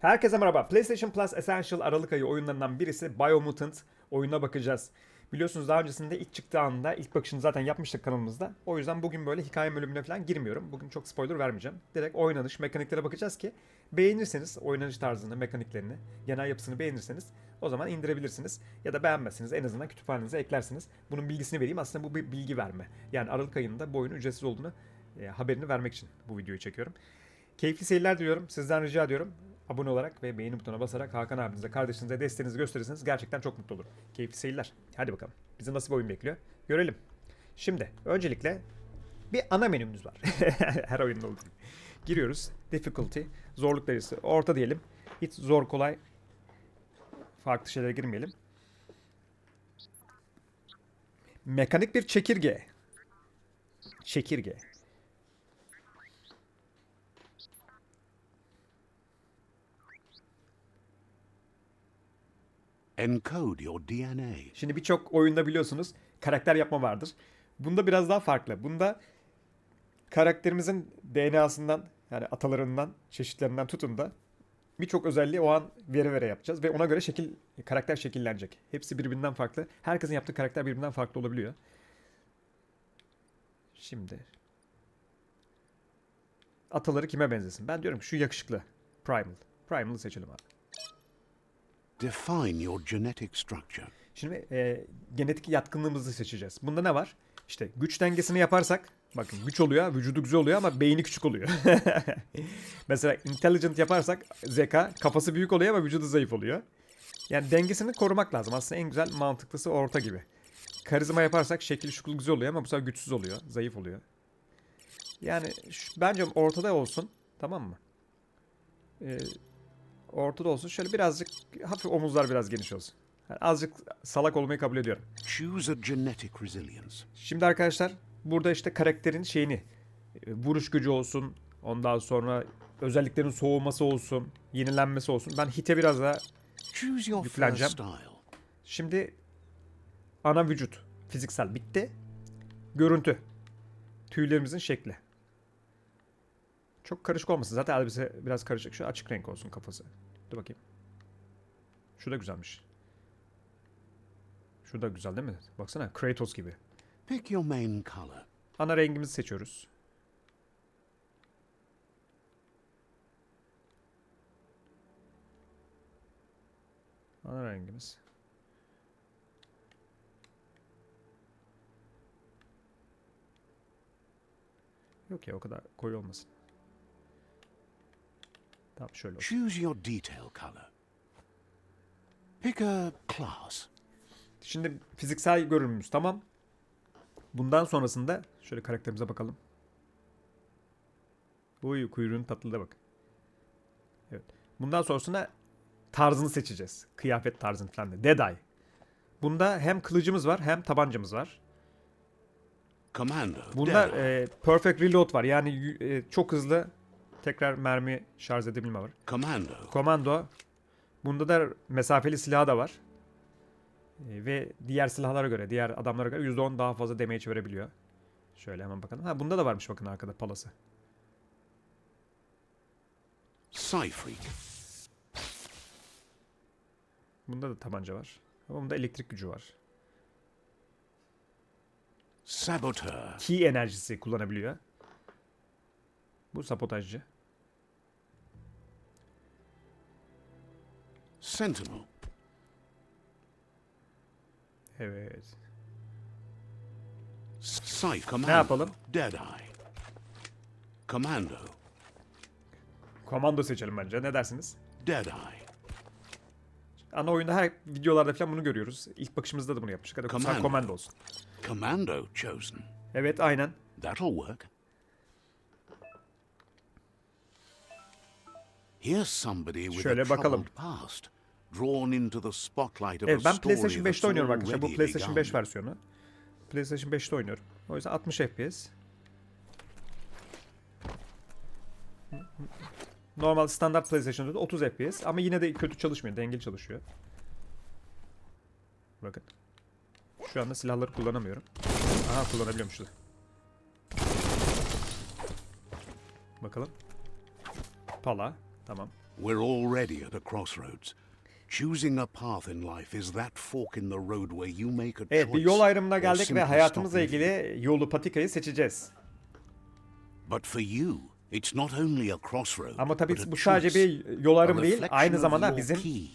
Herkese merhaba. PlayStation Plus Essential Aralık ayı oyunlarından birisi Biomutant oyuna bakacağız. Biliyorsunuz daha öncesinde ilk çıktığı anda ilk bakışını zaten yapmıştık kanalımızda. O yüzden bugün böyle hikaye bölümüne falan girmiyorum. Bugün çok spoiler vermeyeceğim. Direkt oynanış, mekaniklere bakacağız ki beğenirseniz oynanış tarzını, mekaniklerini, genel yapısını beğenirseniz o zaman indirebilirsiniz. Ya da beğenmezseniz en azından kütüphanenize eklersiniz. Bunun bilgisini vereyim. Aslında bu bir bilgi verme. Yani Aralık ayında bu oyunun ücretsiz olduğunu e, haberini vermek için bu videoyu çekiyorum. Keyifli seyirler diliyorum. Sizden rica ediyorum. Abone olarak ve beğeni butonuna basarak Hakan abinize, kardeşinize desteğinizi gösterirseniz gerçekten çok mutlu olurum. Keyifli seyirler. Hadi bakalım. Bizi nasıl bir oyun bekliyor? Görelim. Şimdi öncelikle bir ana menümüz var. Her oyunda olduğu gibi. Giriyoruz. Difficulty. Zorluk derecesi. Orta diyelim. Hiç zor kolay. Farklı şeylere girmeyelim. Mekanik bir çekirge. Çekirge. Encode your DNA. Şimdi birçok oyunda biliyorsunuz karakter yapma vardır. Bunda biraz daha farklı. Bunda karakterimizin DNA'sından yani atalarından, çeşitlerinden tutun da birçok özelliği o an vere vere yapacağız ve ona göre şekil karakter şekillenecek. Hepsi birbirinden farklı. Herkesin yaptığı karakter birbirinden farklı olabiliyor. Şimdi ataları kime benzesin? Ben diyorum ki şu yakışıklı. Primal. Primal'ı seçelim abi. Define your genetic structure. Şimdi e, genetik yatkınlığımızı seçeceğiz. Bunda ne var? İşte güç dengesini yaparsak bakın güç oluyor, vücudu güzel oluyor ama beyni küçük oluyor. Mesela intelligent yaparsak zeka, kafası büyük oluyor ama vücudu zayıf oluyor. Yani dengesini korumak lazım. Aslında en güzel mantıklısı orta gibi. Karizma yaparsak şekil şukul güzel oluyor ama bu sefer güçsüz oluyor, zayıf oluyor. Yani şu- bence ortada olsun. Tamam mı? Ee, ortada olsun. Şöyle birazcık hafif omuzlar biraz geniş olsun. Yani azıcık salak olmayı kabul ediyorum. Choose a genetic resilience. Şimdi arkadaşlar burada işte karakterin şeyini e, vuruş gücü olsun. Ondan sonra özelliklerin soğuması olsun. Yenilenmesi olsun. Ben hite biraz daha Yükleneceğim. Şimdi ana vücut fiziksel bitti. Görüntü. Tüylerimizin şekli. Çok karışık olmasın. Zaten elbise biraz karışık. Şu açık renk olsun kafası. Dur bakayım. Şu da güzelmiş. Şu da güzel değil mi? Baksana Kratos gibi. Pick your main color. Ana rengimizi seçiyoruz. Ana rengimiz. Yok ya o kadar koyu olmasın. Tamam şöyle olsun. Choose your detail color. Pick a class. Şimdi fiziksel görünümümüz tamam. Bundan sonrasında şöyle karakterimize bakalım. Uy kuyruğun tatlılığa bak. Evet. Bundan sonrasında tarzını seçeceğiz. Kıyafet tarzını falan da. Deday. Bunda hem kılıcımız var hem tabancamız var. Bunda e, perfect reload var. Yani e, çok hızlı tekrar mermi şarj edebilme var. Commando. Komando. Bunda da mesafeli silah da var. E, ve diğer silahlara göre, diğer adamlara göre %10 daha fazla damage verebiliyor. Şöyle hemen bakalım. Ha bunda da varmış bakın arkada palası. Cyfreak. Bunda da tabanca var. Ama bunda elektrik gücü var. Saboteur. Ki enerjisi kullanabiliyor. Bu sabotajcı. Sentinel. Evet. Scythe. Commando. yapalım? Deadeye. Commando. Komando seçelim bence. Ne dersiniz? Deadeye. Ana oyunda her videolarda falan bunu görüyoruz. İlk bakışımızda da bunu yapmıştık. Hadi Commando. komando olsun. Commando chosen. Evet aynen. That'll work. Here's somebody with Şöyle a bakalım. past, Evet ben PlayStation that's 5'te oynuyorum arkadaşlar. Bu PlayStation 5 begun. versiyonu. PlayStation 5'te oynuyorum. O yüzden 60 FPS. Normal standart PlayStation'da da 30 FPS ama yine de kötü çalışmıyor. Dengeli çalışıyor. Bakın. Şu anda silahları kullanamıyorum. Aha kullanabiliyormuş da. Bakalım. Pala. Tamam. We're already at a crossroads. Choosing a path in life is that fork in the road where you make a Evet bir choice yol ayrımına geldik ve hayatımızla ilgili yolu patikayı seçeceğiz. But for you, it's not only a crossroad, Ama tabii bu sadece choice. bir yol ayrımı değil, aynı zamanda bizim ki,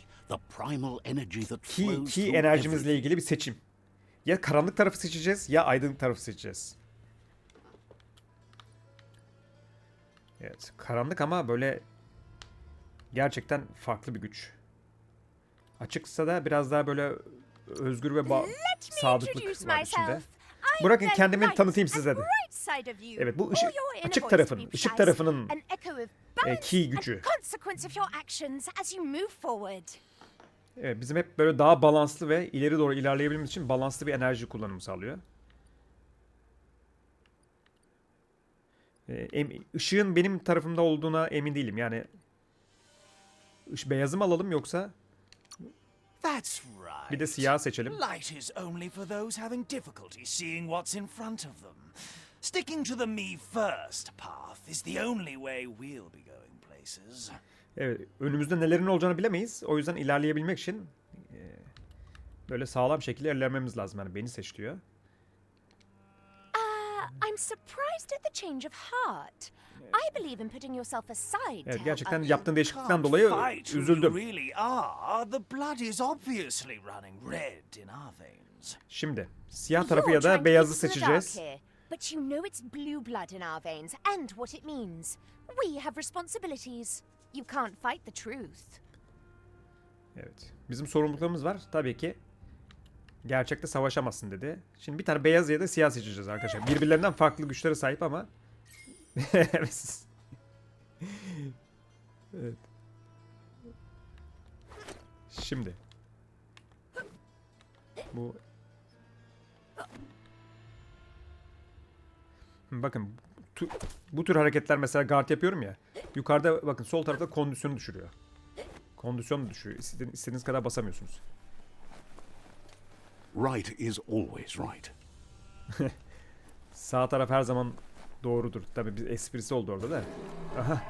ki enerjimizle ilgili bir seçim. Ya karanlık tarafı seçeceğiz ya aydınlık tarafı seçeceğiz. Evet, karanlık ama böyle gerçekten farklı bir güç. Açıksa da biraz daha böyle özgür ve ba- sadıklık var içinde. Bırakın kendimi tanıtayım size de. Evet, bu ışık- açık voice tarafın, to be ışık tarafının, e, and gücü. Evet, bizim hep böyle daha balanslı ve ileri doğru ilerleyebilmemiz için balanslı bir enerji kullanımı sağlıyor. Ee, ışığın benim tarafımda olduğuna emin değilim. Yani ış- beyazı mı alalım yoksa That's right. bir de siyah seçelim. Light is only for those having difficulty seeing what's in front of them. Sticking to the me first path is the only way we'll be going places. Evet, önümüzde nelerin olacağını bilemeyiz. O yüzden ilerleyebilmek için e, böyle sağlam şekilde ilerlememiz lazım. Yani beni seç diyor. I'm surprised at the change of heart. I believe in putting yourself aside to Evet, gerçekten yaptığın değişiklikten dolayı fight who you üzüldüm. really are. The blood is obviously running red in our veins. Şimdi siyah tarafı ya da beyazı seçeceğiz. But you know it's blue blood in our veins and what it means. We have responsibilities. You can't fight the truth. Evet. Bizim sorumluluklarımız var. Tabii ki gerçekte savaşamazsın dedi. Şimdi bir tane beyaz ya da siyah seçeceğiz arkadaşlar. Birbirlerinden farklı güçlere sahip ama evet. Şimdi bu Bakın tu- bu tür hareketler mesela guard yapıyorum ya. Yukarıda bakın sol tarafta kondisyonu düşürüyor. Kondisyon düşüyor. İstediğiniz kadar basamıyorsunuz. Right is always right. Sağ taraf her zaman doğrudur. Tabii bir esprisi oldu orada da. Aha.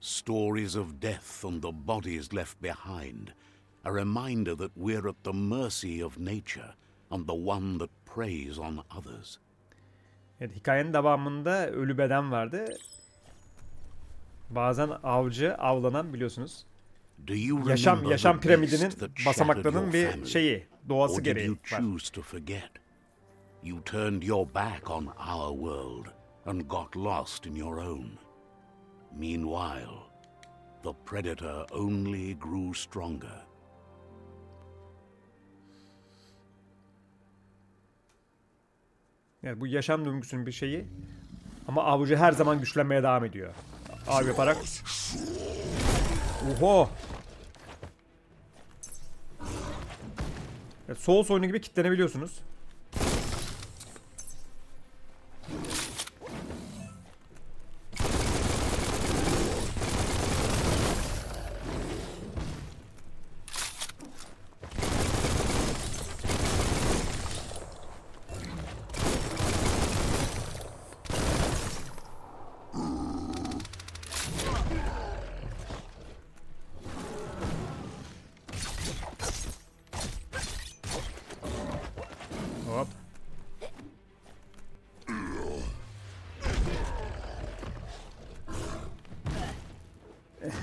Stories of death and the bodies left behind. A reminder that we're at the mercy of nature and the one that preys on others. Evet, hikayenin devamında ölü beden vardı. Bazen avcı avlanan biliyorsunuz. Yaşam yaşam piramidinin basamaklarının bir şeyi, doğası gereği var. choose to forget? You turned your back on our world and got lost in your own. Meanwhile, the predator only grew stronger. Evet, bu yaşam döngüsünün bir şeyi. Ama avcı her zaman güçlenmeye devam ediyor. Av yaparak. Oho. Evet, Souls oyunu gibi kitlenebiliyorsunuz.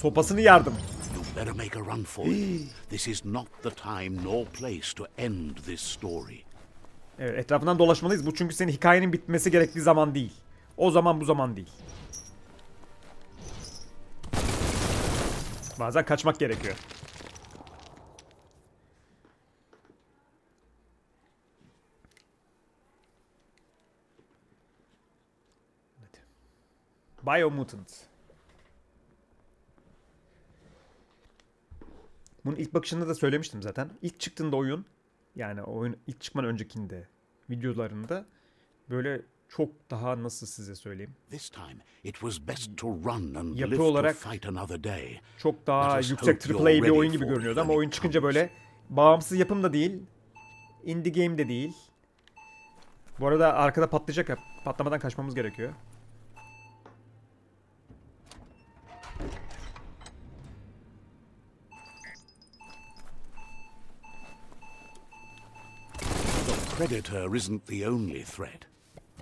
Sopasını yardım. Better make a run for it. This is not the time nor place to end this story. Evet, etrafından dolaşmalıyız. Bu çünkü senin hikayenin bitmesi gerektiği zaman değil. O zaman bu zaman değil. Bazen kaçmak gerekiyor. Biomutant. Bunun ilk bakışında da söylemiştim zaten. İlk çıktığında oyun yani oyun ilk çıkmadan öncekinde videolarında böyle çok daha nasıl size söyleyeyim Yapı olarak- çok daha yüksek AAA bir oyun gibi görünüyordu ama oyun çıkınca böyle bağımsız yapım da değil, indie game de değil. Bu arada arkada patlayacak ya. Patlamadan kaçmamız gerekiyor. Predator isn't the only threat.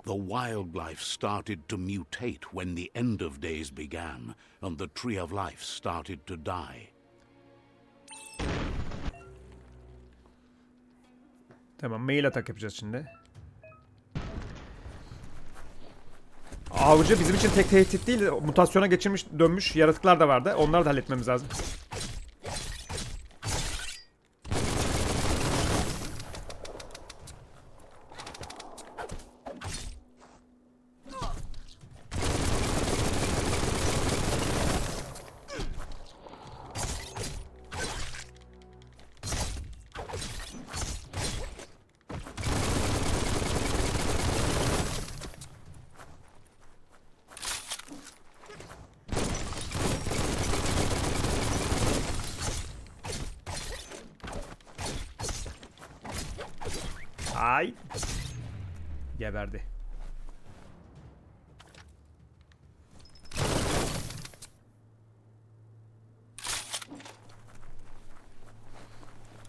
The wildlife started to mutate when the end of days began, and the tree of life started to die. Tamam mail atak yapacağız şimdi. Avcı bizim için tek tehdit değil, mutasyona geçirmiş dönmüş yaratıklar da vardı. Onları da halletmemiz lazım. Ay. Geberdi.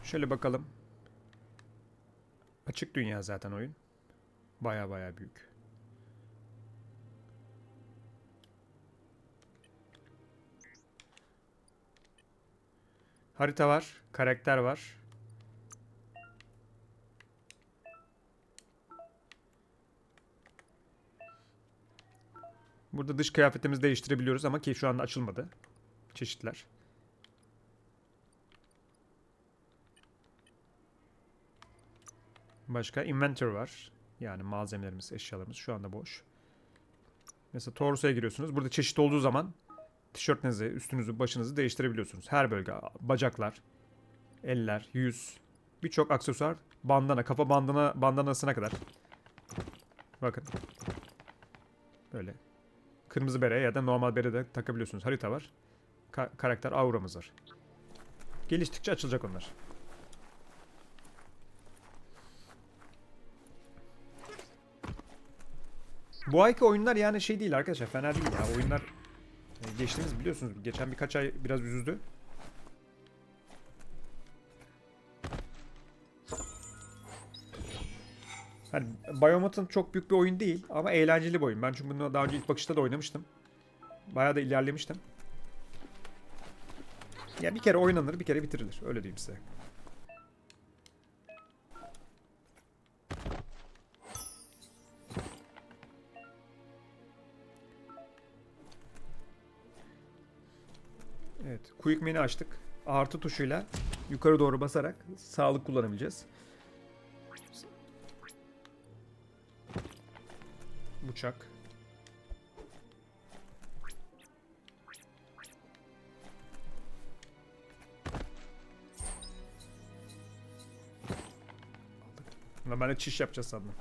Şöyle bakalım. Açık dünya zaten oyun. Baya baya büyük. Harita var, karakter var. Burada dış kıyafetimizi değiştirebiliyoruz ama ki şu anda açılmadı. Çeşitler. Başka inventory var. Yani malzemelerimiz, eşyalarımız şu anda boş. Mesela torsoya giriyorsunuz. Burada çeşit olduğu zaman tişörtünüzü, üstünüzü, başınızı değiştirebiliyorsunuz. Her bölge, bacaklar, eller, yüz, birçok aksesuar, bandana, kafa bandana, bandanasına kadar. Bakın. Böyle Kırmızı bere ya da normal bere de takabiliyorsunuz. Harita var. Ka- karakter auramız var. Geliştikçe açılacak onlar. Bu ayki oyunlar yani şey değil arkadaşlar fena değil ya oyunlar e, geçtiğimiz biliyorsunuz geçen birkaç ay biraz üzdü. Hani Biomutant çok büyük bir oyun değil ama eğlenceli bir oyun. Ben çünkü bunu daha önce ilk bakışta da oynamıştım. Bayağı da ilerlemiştim. Ya bir kere oynanır, bir kere bitirilir. Öyle diyeyim size. Evet, Quick Menü açtık. Artı tuşuyla yukarı doğru basarak sağlık kullanabileceğiz. Bıçak. Lan ben de çiş yapacağız sandım.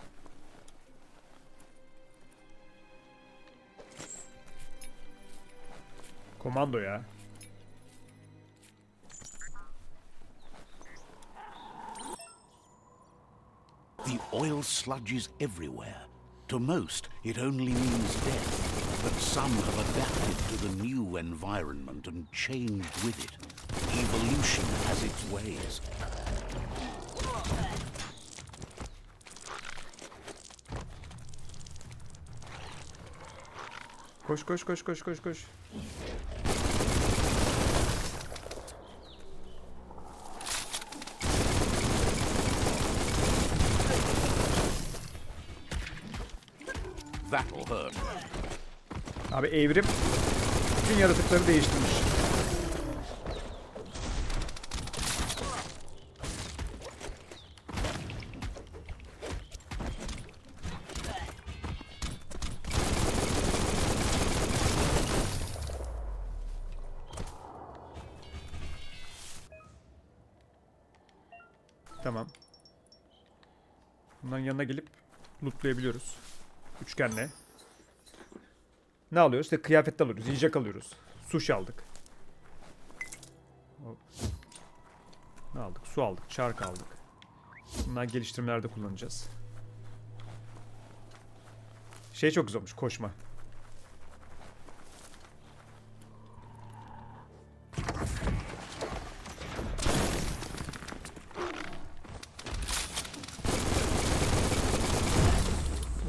Komando ya. The oil sludges everywhere. To most, it only means death, but some have adapted to the new environment and changed with it. Evolution has its ways. Koş koş koş koş koş koş. evrip bütün yaratıkları değiştirmiş. Tamam. Bunların yanına gelip lootlayabiliyoruz. Üçgenle. Ne alıyoruz? İşte kıyafet alıyoruz, yiyecek alıyoruz. Sushi aldık. Ne aldık? Su aldık, çark aldık. Bunlar geliştirmelerde kullanacağız. Şey çok güzel olmuş, koşma.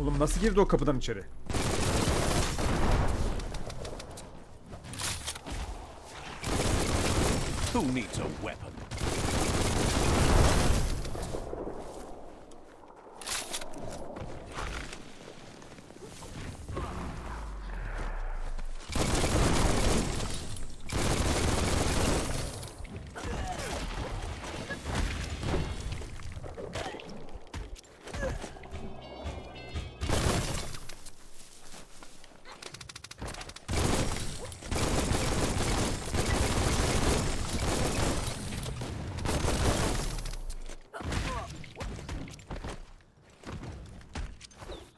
Oğlum nasıl girdi o kapıdan içeri? Who needs a weapon?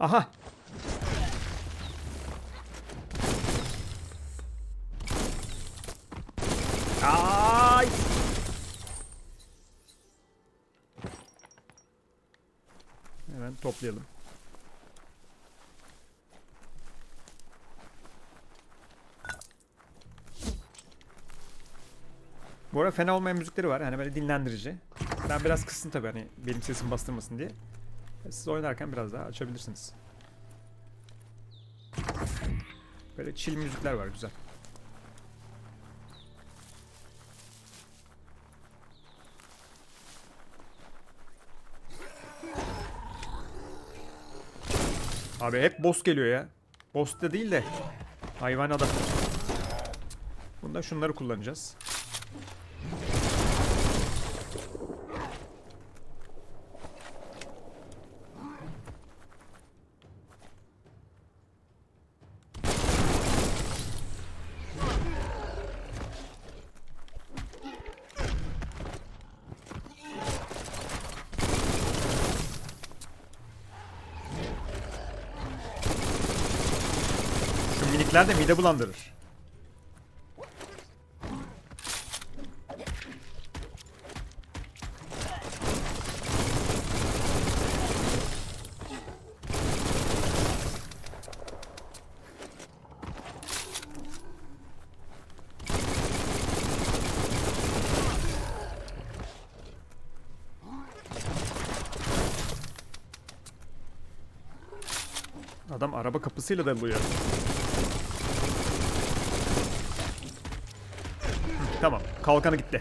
Aha! Ay! Hemen toplayalım. Bu arada fena olmayan müzikleri var. Hani böyle dinlendirici. Ben biraz kıstım tabii hani benim sesimi bastırmasın diye. Siz oynarken biraz daha açabilirsiniz. Böyle chill müzikler var güzel. Abi hep boss geliyor ya. Boss da değil de hayvan adam. Bunda şunları kullanacağız. Minikler de mide bulandırır. Adam araba kapısıyla dalıyor. Tamam. Kalkanı gitti.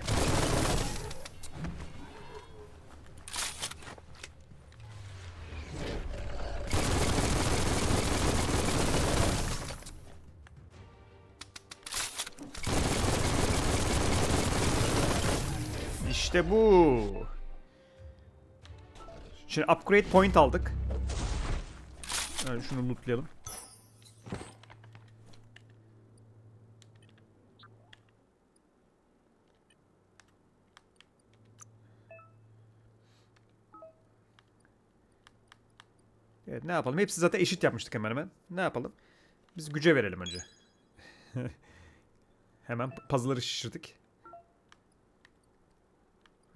İşte bu. Şimdi upgrade point aldık. Yani şunu lootlayalım. Evet ne yapalım? Hepsi zaten eşit yapmıştık hemen hemen. Ne yapalım? Biz güce verelim önce. hemen puzzle'ları şişirdik.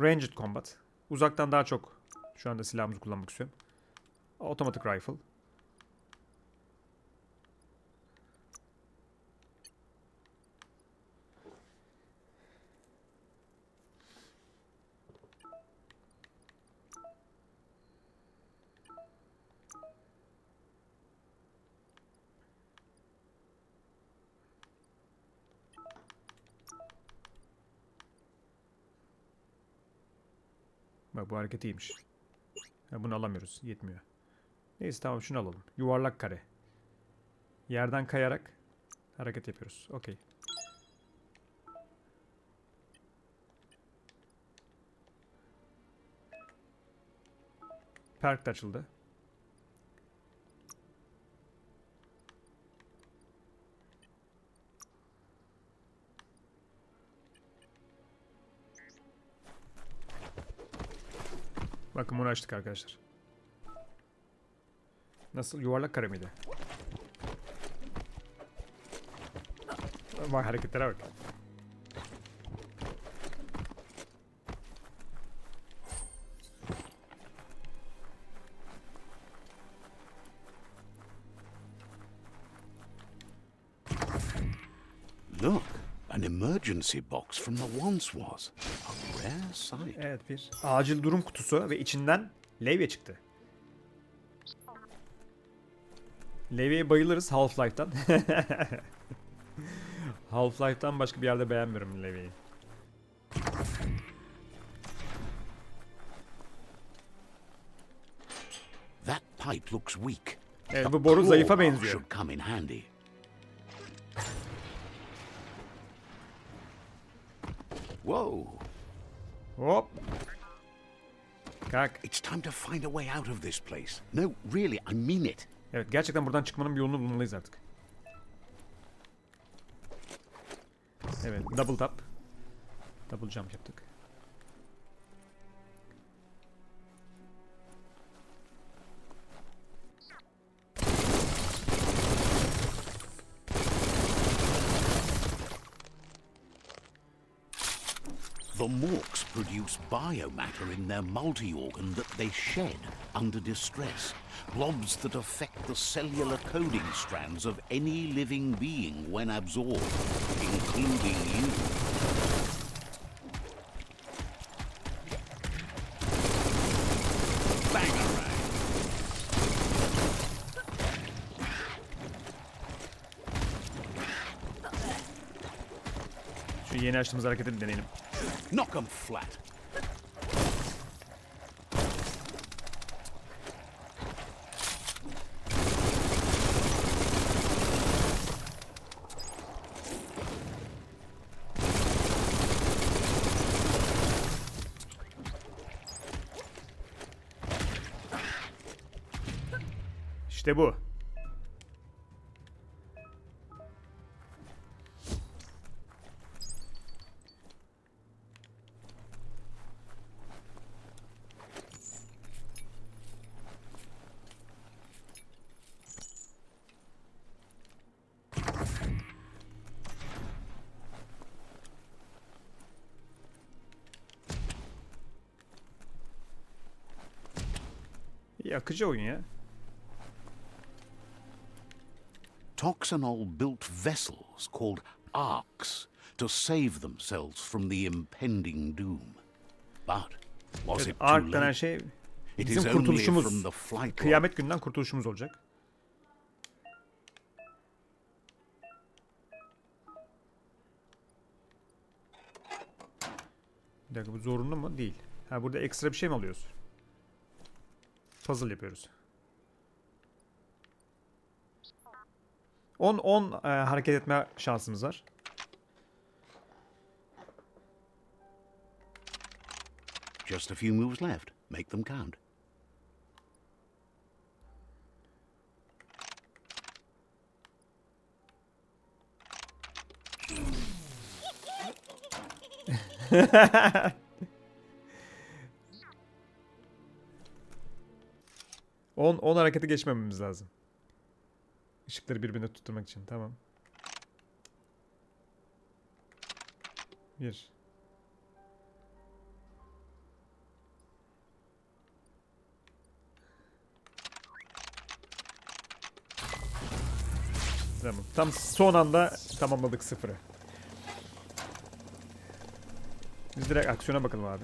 Ranged Combat. Uzaktan daha çok şu anda silahımızı kullanmak istiyorum. Automatic Rifle. Bak bu hareket iyiymiş. Ha, bunu alamıyoruz. Yetmiyor. Neyse tamam şunu alalım. Yuvarlak kare. Yerden kayarak hareket yapıyoruz. Okey. Perk de açıldı. Bakın bunu açtık arkadaşlar. Nasıl? Yuvarlak kare miydi? Hareketlere bak. Look, an emergency box from the once Evet bir acil durum kutusu ve içinden levye çıktı. Levyeye bayılırız Half-Life'dan. Half-Life'dan başka bir yerde beğenmiyorum levyeyi. That pipe looks weak. Evet bu boru zayıfa benziyor. Whoa! Hop. Kalk. It's time to find a way out of this place. No, really, I mean it. Evet gerçekten buradan çıkmanın bir yolunu bulmalıyız artık. Evet double tap. Double jump yaptık. The Morks produce biomatter in their multi-organ that they shed under distress. Blobs that affect the cellular coding strands of any living being when absorbed, including you. Şu yeni açtığımız hareketi deneyelim. Knock 'em flat. İşte bu. Akıcı oyun ya. Toxanol built vessels called arks to save themselves from the impending doom. But was it too late? şey It bizim kurtuluşumuz. from the flight log. Kıyamet günden kurtuluşumuz olacak. Bir dakika bu zorunlu mu? Değil. Ha burada ekstra bir şey mi alıyoruz? Puzzle yapıyoruz. 10 10 e, hareket etme şansımız var. Just a few moves left. Make them count. On 10 hareketi geçmememiz lazım. Işıkları birbirine tutturmak için. Tamam. Bir. Tamam. Tam son anda tamamladık sıfırı. Biz direkt aksiyona bakalım abi.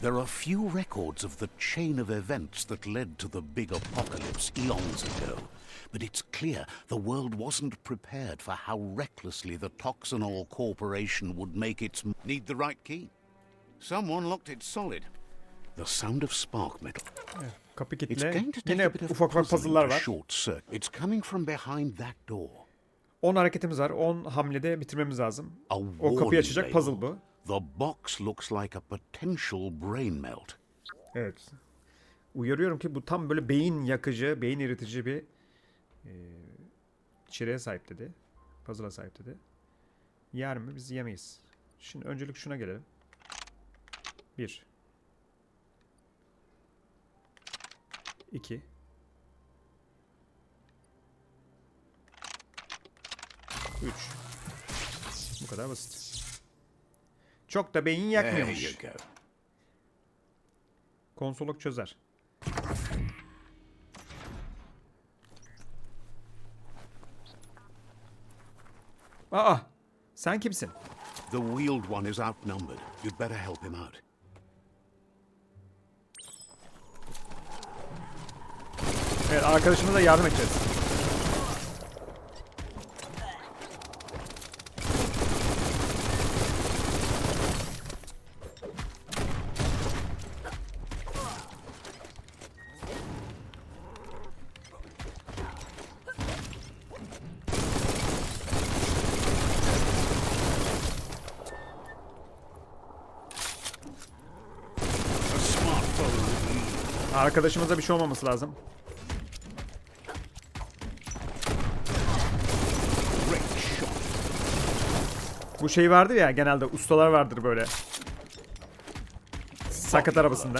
There are few records of the chain of events that led to the big apocalypse eons ago, but it's clear the world wasn't prepared for how recklessly the Toxanol Corporation would make its. Need the right key? Someone locked it solid. The sound of spark metal. Kapı It's kitle. Yine ufak ufak puzzle'lar var. It's coming from behind that door. 10 hareketimiz var. 10 hamlede bitirmemiz lazım. O kapıyı açacak puzzle bu. The box looks like a potential brain melt. Evet. Uyarıyorum ki bu tam böyle beyin yakıcı, beyin eritici bir e, içeriğe sahip dedi. Puzzle'a sahip dedi. Yer mi? Biz yemeyiz. Şimdi öncelik şuna gelelim. Bir. 2. Üç. Bu kadar basit. Çok da beyin yakmıyormuş. Konsolok çözer. Aa! Sen kimsin? The wheeled one is outnumbered. You'd better help him out. Evet arkadaşımıza yardım edeceğiz. Arkadaşımıza bir şey olmaması lazım. Bu şey vardır ya genelde ustalar vardır böyle. Sakat arabasında.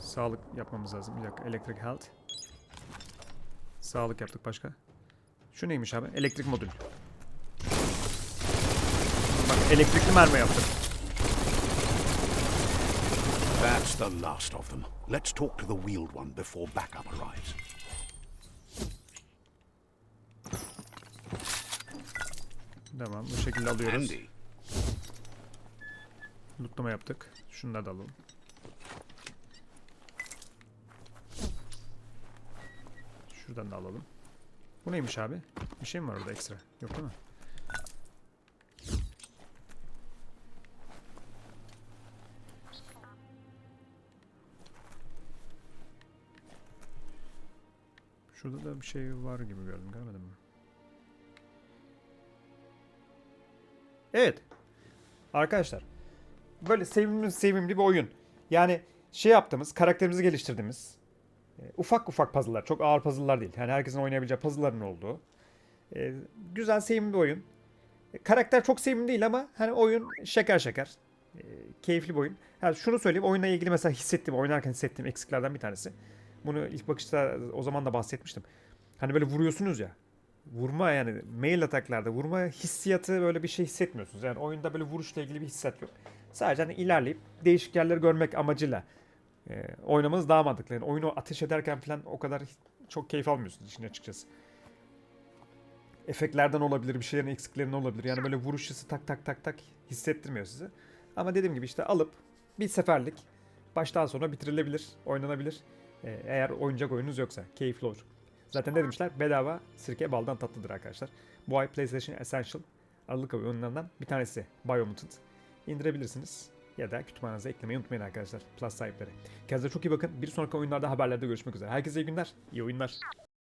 Sağlık yapmamız lazım. Bir dakika. Electric health. Sağlık yaptık başka. Şu neymiş abi? Elektrik modül. Elektrikli mermi yaptık. That's the last of them. Let's talk to the wheeled one before backup arrives. Tamam bu şekilde alıyoruz. Andy, Lootlama yaptık. Şunları da alalım. Şuradan da alalım. Bu neymiş abi? Bir şey mi var orada ekstra? Yok değil mi? Şurada da bir şey var gibi gördüm. Görmedim mi? Evet. Arkadaşlar. Böyle sevimli sevimli bir oyun. Yani şey yaptığımız, karakterimizi geliştirdiğimiz e, ufak ufak puzzle'lar. Çok ağır puzzle'lar değil. Yani herkesin oynayabileceği puzzle'ların olduğu. e, güzel sevimli bir oyun. E, karakter çok sevimli değil ama hani oyun şeker şeker. Keyifli bir oyun. Yani şunu söyleyeyim. Oyunla ilgili mesela hissettiğim, oynarken hissettiğim eksiklerden bir tanesi. Bunu ilk bakışta o zaman da bahsetmiştim. Hani böyle vuruyorsunuz ya. Vurma yani mail ataklarda vurma hissiyatı böyle bir şey hissetmiyorsunuz. Yani oyunda böyle vuruşla ilgili bir hissiyat yok. Sadece hani ilerleyip değişik yerleri görmek amacıyla e, oynamanız daha mantıklı. Yani oyunu ateş ederken falan o kadar çok keyif almıyorsunuz işin açıkçası. Efektlerden olabilir, bir şeylerin eksiklerinden olabilir. Yani böyle vuruş hissi tak tak tak tak hissettirmiyor sizi. Ama dediğim gibi işte alıp bir seferlik baştan sona bitirilebilir, oynanabilir. E, eğer oyuncak oyununuz yoksa keyifli olur. Zaten ne demişler? Bedava sirke baldan tatlıdır arkadaşlar. Bu ay PlayStation Essential Aralık ayı oyunlarından bir tanesi Biomutant. İndirebilirsiniz ya da kütüphanenize eklemeyi unutmayın arkadaşlar Plus sahipleri. Kendinize çok iyi bakın. Bir sonraki oyunlarda haberlerde görüşmek üzere. Herkese iyi günler, iyi oyunlar.